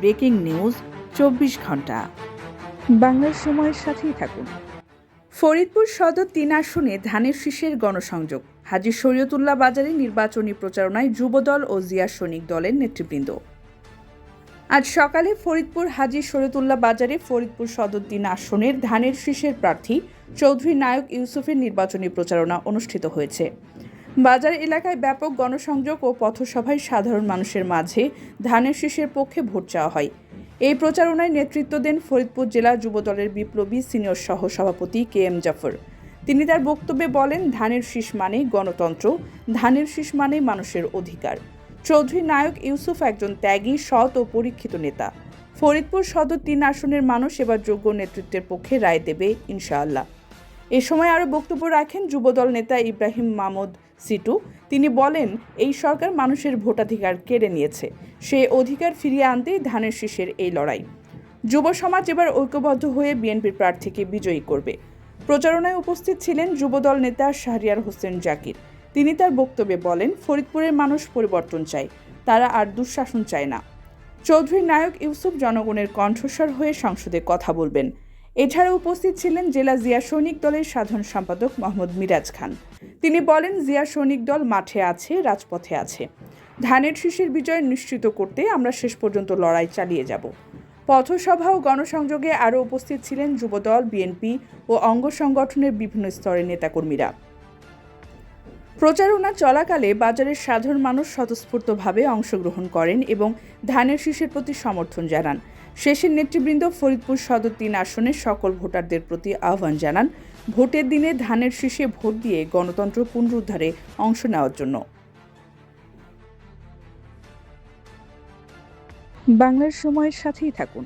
Breaking news চব্বিশ ঘণ্টা বাংলার সময়ের সাথেই থাকুন। ফরিদপুর সদর তিন আসনে ধানের শীষের গণসংযোগ। হাজি শরীয়তুল্লাহ বাজারে নির্বাচনী প্রচারণায় যুবদল ও জিয়া সৈনিক দলের নেতৃবৃন্দ। আজ সকালে ফরিদপুর হাজি শরীয়তুল্লাহ বাজারে ফরিদপুর সদর তিন আসনের ধানের শীষের প্রার্থী চৌধুরী নায়ক ইউসুফের নির্বাচনী প্রচারণা অনুষ্ঠিত হয়েছে। বাজার এলাকায় ব্যাপক গণসংযোগ ও পথসভায় সাধারণ মানুষের মাঝে ধানের শীষের পক্ষে ভোট চাওয়া হয়। এই প্রচারণায় নেতৃত্ব দেন ফরিদপুর জেলা যুবদলের বিপ্লবী সিনিয়র সহ সভাপতি কে এম জাফর। তিনি তার বক্তব্যে বলেন, ধানের শীষ মানেই গণতন্ত্র, ধানের শীষ মানেই মানুষের অধিকার। চৌধুরী নায়ক ইউসুফ একজন ত্যাগী, সৎ ও পরীক্ষিত নেতা। ফরিদপুর সদর তিন আসনের মানুষ এবার যোগ্য নেতৃত্বের পক্ষে রায় দেবে, ইনশাআল্লাহ। এ সময় আরও বক্তব্য রাখেন যুবদল নেতা ইব্রাহিম মামুদ সিটু, তিনি বলেন, এই সরকার মানুষের ভোটাধিকার কেড়ে নিয়েছে। সে অধিকার ফিরিয়ে আনতেই ধানের শীষের এই লড়াই। যুব সমাজ এবার ঐক্যবদ্ধ হয়ে বিএনপির প্রার্থীকে বিজয়ী করবে। প্রচারণায় উপস্থিত ছিলেন যুবদল নেতা শাহরিয়ার হোসেন জাকির। তিনি তার বক্তব্যে বলেন, ফরিদপুরের মানুষ পরিবর্তন চায়। তারা আর দুঃশাসন চায় না। চৌধুরী নায়ক ইউসুফ জনগণের কণ্ঠস্বর হয়ে সংসদে কথা বলবেন। এছাড়া উপস্থিত ছিলেন জেলা জিয়া সৈনিক দলের সাধারণ সম্পাদক মোহাম্মদ মিরাজ খান। তিনি বলেন, জিয়া সৈনিক দল মাঠে আছে, রাজপথে আছে। ধানের শীষের বিজয় নিশ্চিত করতে আমরা শেষ পর্যন্ত লড়াই চালিয়ে যাব। পথসভা ও গণসংযোগে আরও উপস্থিত ছিলেন যুবদল, বিএনপি ও অঙ্গ সংগঠনের বিভিন্ন স্তরের নেতাকর্মীরা। প্রচারণা চলাকালে বাজারের সাধারণ মানুষ স্বতঃস্ফূর্তভাবে অংশগ্রহণ করেন এবং ধানের শীষের প্রতি সমর্থন জানান। শেষের নেতৃবৃন্দ ফরিদপুর সদর তিন আসনের সকল ভোটারদের প্রতি আহ্বান জানান। ভোটের দিনে ধানের শীষে ভোট দিয়ে গণতন্ত্র পুনরুদ্ধারে অংশ নেওয়ার জন্য। বাংলার সময়ের সাথেই থাকুন।